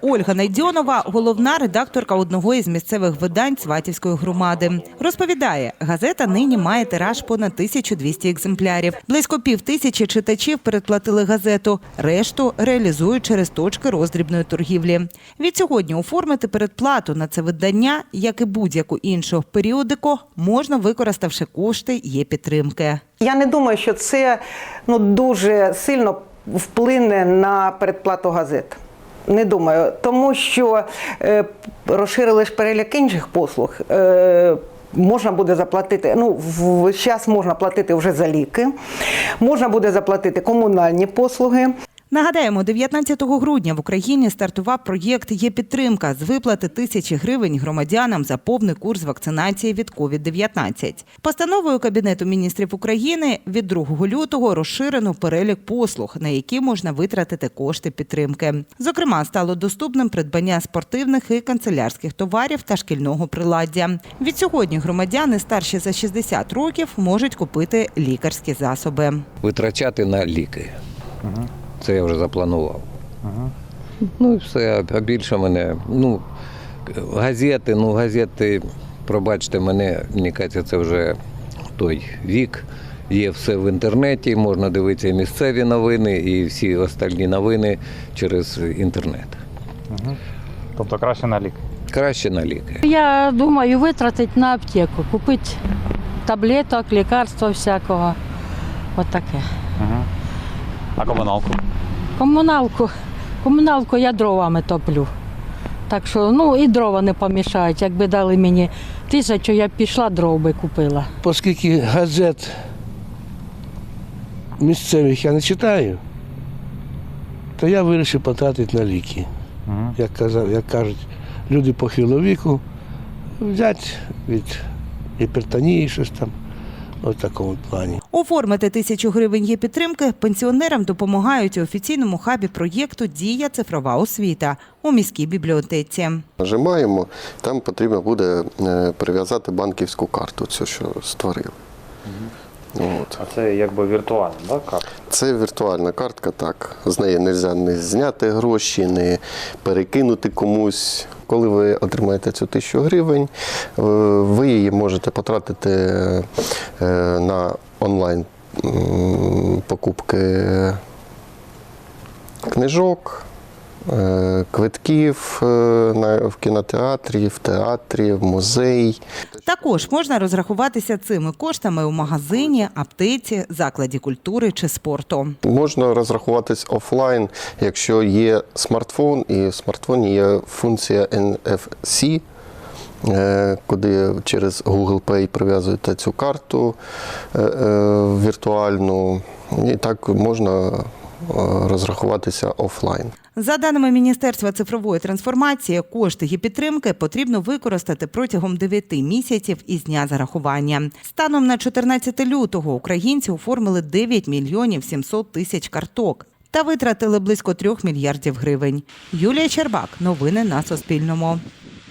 Ольга Найдьонова – головна редакторка одного із місцевих видань Сватівської громади. Розповідає, газета нині має тираж понад 1200 екземплярів. Близько пів тисячі читачів передплатили газету. Решту реалізують через точки роздрібної торгівлі. Від сьогодні оформити передплату на це видання, як і будь-яку іншу періодику, можна використавши кошти є підтримки. Я не думаю, що це ну, дуже сильно вплине на передплату газет. Не думаю, тому що е, розширили ж перелік інших послуг. Е, Можна буде заплатити, ну, в час можна платити вже за ліки, можна буде заплатити комунальні послуги. Нагадаємо, 19 грудня в Україні стартував проєкт «Є підтримка» з виплати тисячі гривень громадянам за повний курс вакцинації від COVID-19. Постановою Кабінету міністрів України від 2 лютого розширено перелік послуг, на які можна витратити кошти підтримки. Зокрема, стало доступним придбання спортивних і канцелярських товарів та шкільного приладдя. Від сьогодні громадяни старші за 60 років можуть купити лікарські засоби. витрачати на ліки. Це я вже запланував. Ну і все, а більше мене. Ну, газети, ну газети, пробачте мене, мені кажеться, це вже той вік. Є все в інтернеті, можна дивитися і місцеві новини, і всі остальні новини через інтернет. Тобто краще на лік. Краще на ліки. Я думаю витратити на аптеку, купити таблеток, лікарства всякого. От таке. Угу. А комуналку? Комуналку. Комуналку я дровами топлю. Так що, ну і дрова не помішають. Якби дали мені тисячу, я б пішла дров би купила. Оскільки газет місцевих я не читаю, то я вирішив потратити на ліки. Угу. Як, казав, як кажуть, люди похилого віку взяти від гіпертонії щось там, в такому плані. Оформити тисячу гривень є підтримки пенсіонерам допомагають у офіційному хабі проєкту Дія цифрова освіта у міській бібліотеці. Нажимаємо, там потрібно буде е, прив'язати банківську карту, цю, що створили. От. А це якби віртуальна, да, карта? Це віртуальна картка, так. З неї не можна не зняти гроші, не перекинути комусь. Коли ви отримаєте цю тисячу гривень, е, ви її можете потратити е, на онлайн покупки книжок, квитків е, в кінотеатрі, в театрі, в музей. Також можна розрахуватися цими коштами у магазині, аптеці, закладі культури чи спорту. Можна розрахуватись офлайн, якщо є смартфон, і в смартфоні є функція NFC, е, куди через Google Pay прив'язуєте цю карту е, е, віртуальну, і так можна е, розрахуватися офлайн. За даними Міністерства цифрової трансформації, кошти і підтримки потрібно використати протягом 9 місяців із дня зарахування. Станом на 14 лютого українці оформили 9 мільйонів 700 тисяч карток та витратили близько 3 мільярдів гривень. Юлія Чербак. Новини на Суспільному.